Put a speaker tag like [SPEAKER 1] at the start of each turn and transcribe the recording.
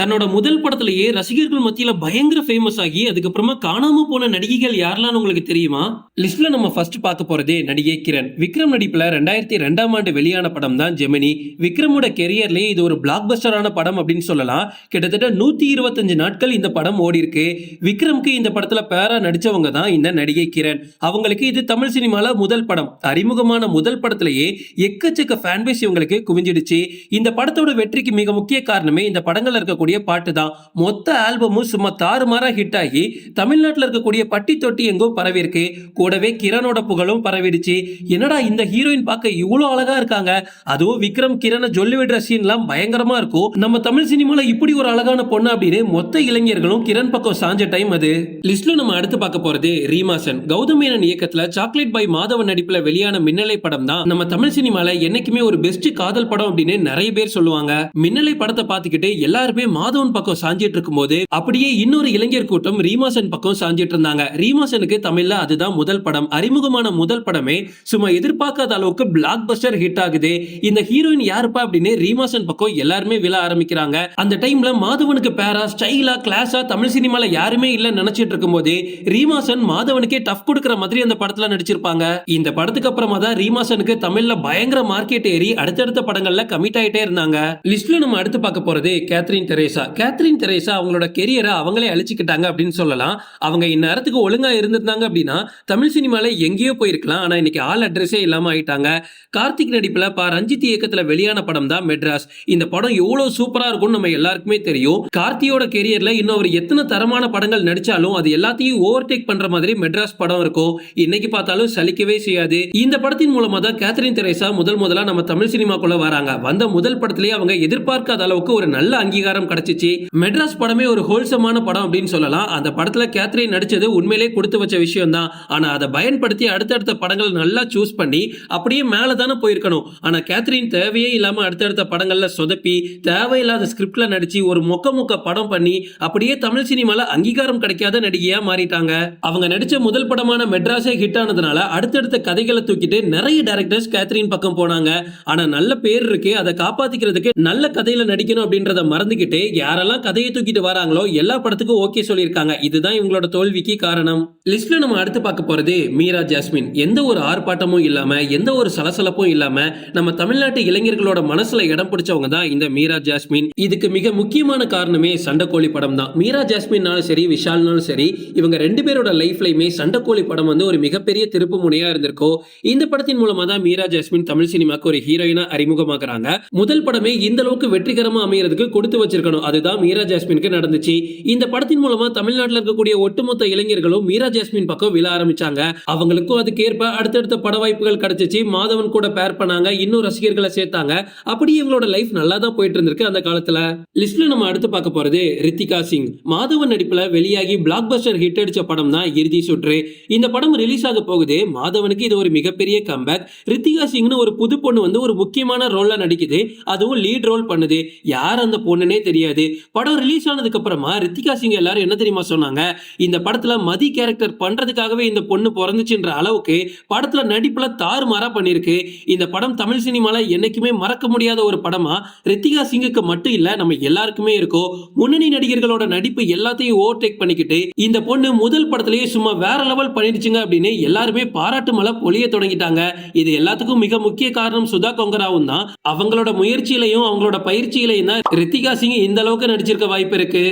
[SPEAKER 1] தன்னோட முதல் படத்திலேயே ரசிகர்கள் மத்தியில பயங்கர ஃபேமஸ் ஆகி அதுக்கப்புறமா காணாம போன நடிகைகள் யாரெல்லாம் உங்களுக்கு தெரியுமா? லிஸ்ட்ல நம்ம ஃபர்ஸ்ட் பார்க்க போறதே நடிகை கிரண். விக்ரம் நடிப்புல ரெண்டாயிரத்தி ரெண்டாம் ஆண்டு வெளியான படம் தான் ஜெமினி. விக்ரமோட கெரியர்லயே இது ஒரு பிளாக் பஸ்டரான படம் அப்படின்னு சொல்லலாம். கிட்டத்தட்ட நூத்தி இருபத்தஞ்சு நாட்கள் இந்த படம் ஓடி இருக்கு. விக்ரம்க்கு இந்த படத்துல பேரா நடிச்சவங்க தான் இந்த நடிகை கிரண். அவங்களுக்கு இது தமிழ் சினிமால முதல் படம். அறிமுகமான முதல் படத்திலேயே எக்கச்சக்க ஃபேன் பேஸ் இவங்களுக்கு குவிஞ்சிடுச்சு. இந்த படத்தோட வெற்றிக்கு மிக முக்கிய காரணமே இந்த படங்கள்ல இருக்கக்கூடிய பாட்டு தான். மொத்த ஆல்பமும் சும்மா தாறுமாறா ஹிட் ஆகி தமிழ்நாட்டில் இருக்கக்கூடிய பட்டி தொட்டி எங்கும் பரவிருக்கு கூடவே கிரணோட புகழும் பரவிடுச்சு. என்னடா இந்த ஹீரோயின் பார்க்க இவ்வளோ அழகா இருக்காங்க? அதுவும் விக்ரம் கிரண ஜொல்லி விடுற சீன்லாம் பயங்கரமா இருக்கும். நம்ம தமிழ் சினிமால இப்படி ஒரு அழகான பொண்ணு அப்படின்னு மொத்த இளைஞர்களும் கிரண் பக்கம் சாஞ்ச டைம் அது. லிஸ்ட்ல நம்ம அடுத்து பார்க்க போறது ரீமாசன் கௌதம் மேனன் இயக்கத்துல சாக்லேட் பாய் மாதவன் நடிப்புல வெளியான மின்னலை படம் தான். நம்ம தமிழ் சினிமால என்னைக்குமே ஒரு பெஸ்ட் காதல் படம் அப்படின்னு நிறைய பேர் சொல்லுவாங்க. மின்னலை படத்தை பார்த்துக்கிட்டு எல்லாருமே மாதவன் பக்கம் சாஞ்சிட்டு இருக்கும்போது அப்படியே இன்னொரு இளைஞர் கூட்டம் ரீமாசன் பக்கம் சாஞ்சிட்டு இருந்தாங்க ரீமாசனுக்கு தமிழ்ல அதுதான் முதல் படம். அறிமுகமான முதல் படமே சும்மா எதிர்பார்க்காத அளவுக்கு பிளாக் பஸ்டர் ஹிட் ஆகுது. இந்த ஹீரோயின் யாருப்பா அப்படின்னு ரீமாசன் பக்கம் எல்லாருமே விழ ஆரம்பிக்கிறாங்க. அந்த டைம்ல மாதவனுக்கு பேரா ஸ்டைலா கிளாஸா தமிழ் சினிமால யாருமே இல்ல நினைச்சிட்டு இருக்கும்போது ரீமாசன் மாதவனுக்கே டஃப் கொடுக்கிற மாதிரி அந்த படத்துல நடிச்சிருப்பாங்க. இந்த படத்துக்கு அப்புறமா தான் ரீமாசனுக்கு தமிழ்ல பயங்கர மார்க்கெட் ஏறி அடுத்தடுத்த படங்கள்ல கமிட் ஆயிட்டே இருந்தாங்க. லிஸ்ட்ல நம்ம அடுத்து பார்க்க போறது கேத்ரின் தெரேசா. கேத்ரின் தெரேசா அவங்களோட கெரியரை அவங்களே அழிச்சுக்கிட்டாங்க அப்படின்னு சொல்லலாம். அவங்க இந்நேரத்துக்கு ஒழுங்கா இருந்திருந்தாங்க அப்படின்னா தமிழ் சினிமால எங்கேயோ போயிருக்கலாம். ஆனா இன்னைக்கு ஆள் அட்ரஸே இல்லாம ஆயிட்டாங்க. கார்த்திக் நடிப்புல பா ரஞ்சித் இயக்கத்துல வெளியான படம் தான் மெட்ராஸ். இந்த படம் எவ்வளவு சூப்பரா இருக்கும்னு நம்ம எல்லாருக்குமே தெரியும். கார்த்தியோட கெரியர்ல இன்னும் அவர் எத்தனை தரமான படங்கள் நடிச்சாலும் அது எல்லாத்தையும் ஓவர்டேக் பண்ற மாதிரி மெட்ராஸ் படம் இருக்கும். இன்னைக்கு பார்த்தாலும் சலிக்கவே செய்யாது. இந்த படத்தின் மூலமா தான் கேத்ரின் தெரேசா முதல் முதலா நம்ம தமிழ் சினிமாக்குள்ள வராங்க. வந்த முதல் படத்திலேயே அவங்க எதிர்பார்க்காத அளவுக்கு ஒரு நல்ல அங்கீகாரம் கிடைச்சிச்சு மெட்ராஸ் படமே ஒரு ஹோல்சமான படம் அப்படின்னு சொல்லலாம். அந்த படத்துல கேத்ரின் நடிச்சது உண்மையிலே கொடுத்து வச்ச விஷயம் தான் ஆனா அதை பயன்படுத்தி அடுத்தடுத்த படங்கள் நல்லா சூஸ் பண்ணி அப்படியே மேல தானே போயிருக்கணும். ஆனா கேத்ரின் தேவையே இல்லாம அடுத்தடுத்த படங்கள்ல சொதப்பி தேவையில்லாத ஸ்கிரிப்ட்ல நடிச்சு ஒரு மொக்க மொக்க படம் பண்ணி அப்படியே தமிழ் சினிமால அங்கீகாரம் கிடைக்காத நடிகையா மாறிட்டாங்க. அவங்க நடிச்ச முதல் படமான மெட்ராஸே ஹிட் ஆனதுனால அடுத்தடுத்த கதைகளை தூக்கிட்டு நிறைய டேரக்டர்ஸ் கேத்ரின் பக்கம் போனாங்க. ஆனா நல்ல பேர் இருக்கு அதை காப்பாத்திக்கிறதுக்கு நல்ல கதையில நடிக்கணும் அப்படின்றத மறந்துகிட்டு யாரெல்லாம் கதையை தூக்கிட்டு வராங்களோ எல்லா படத்துக்கும் ஓகே சொல்லியிருக்காங்க. இதுதான் இவங்களோட தோல்விக்கு காரணம். லிஸ்ட்ல நம்ம அடுத்து பார்க்க போறது மீரா ஜாஸ்மின். எந்த ஒரு ஆர்ப்பாட்டமும் இல்லாம எந்த ஒரு சலசலப்பும் இல்லாம நம்ம தமிழ்நாட்டு இளைஞர்களோட மனசுல இடம் பிடிச்சவங்க தான் இந்த மீரா ஜாஸ்மின். இதுக்கு மிக முக்கியமான காரணமே சண்டைக்கோழி படம் தான். மீரா ஜாஸ்மின்னாலும் சரி விஷால்னாலும் சரி இவங்க ரெண்டு பேரோட லைஃப்லயுமே சண்டைக்கோழி படம் வந்து ஒரு மிகப்பெரிய திருப்பு முனையா இருந்திருக்கோ இந்த படத்தின் மூலமா தான் மீரா ஜாஸ்மின் தமிழ் சினிமாக்கு ஒரு ஹீரோயினா அறிமுகமாக்குறாங்க முதல் படமே இந்த அளவுக்கு வெற்றிகரமா அமையறதுக்கு கொடுத்து வச்சிருக்க இருக்கணும் அதுதான் மீரா ஜாஸ்மினுக்கு நடந்துச்சு. இந்த படத்தின் மூலமா தமிழ்நாட்டில் இருக்கக்கூடிய ஒட்டுமொத்த இளைஞர்களும் மீரா ஜாஸ்மின் பக்கம் விழ ஆரம்பிச்சாங்க. அவங்களுக்கும் அதுக்கேற்ப அடுத்தடுத்த பட வாய்ப்புகள் கிடைச்சிச்சு. மாதவன் கூட பேர் பண்ணாங்க. இன்னும் ரசிகர்களை சேர்த்தாங்க. அப்படி இவங்களோட லைஃப் நல்லா தான் போயிட்டு இருந்திருக்கு அந்த காலத்துல. லிஸ்ட்ல நம்ம அடுத்து பார்க்க போறது ரித்திகா சிங். மாதவன் நடிப்புல வெளியாகி பிளாக் பஸ்டர் ஹிட் அடிச்ச படம் தான் இறுதி சுற்று. இந்த படம் ரிலீஸ் ஆக போகுது. மாதவனுக்கு இது ஒரு மிகப்பெரிய கம்பேக் ரித்திகா சிங்னு ஒரு புது பொண்ணு வந்து ஒரு முக்கியமான ரோல்ல நடிக்குது. அதுவும் லீட் ரோல் பண்ணுது. யார் அந்த பொண்ணுனே தெரியாது. படம் ரிலீஸ் ஆனதுக்கு அப்புறமா ரித்திகா சிங் எல்லாரும் என்ன தெரியுமா சொன்னாங்க? இந்த படத்துல மதி கேரக்டர் பண்றதுக்காகவே இந்த பொண்ணு பிறந்துச்சுன்ற அளவுக்கு படத்துல நடிப்புல தாறுமாறா பண்ணிருக்கு இந்த படம் தமிழ் சினிமால என்னைக்குமே மறக்க முடியாத ஒரு படமா ரித்திகா சிங்குக்கு மட்டும் இல்ல நம்ம எல்லாருக்குமே இருக்கும் முன்னணி நடிகர்களோட நடிப்பு எல்லாத்தையும் ஓவர்டேக் பண்ணிக்கிட்டு இந்த பொண்ணு முதல் படத்திலேயே சும்மா வேற லெவல் பண்ணிடுச்சுங்க அப்படின்னு எல்லாருமே பாராட்டு மலை பொழிய தொடங்கிட்டாங்க. இது எல்லாத்துக்கும் மிக முக்கிய காரணம் சுதா கொங்கராவும் தான். அவங்களோட முயற்சியிலையும் அவங்களோட பயிற்சியிலையும் தான் ரித்திகா சிங் இந்த அளவுக்கு நடிச்சிருக்க வாய்ப்பு இருக்கு.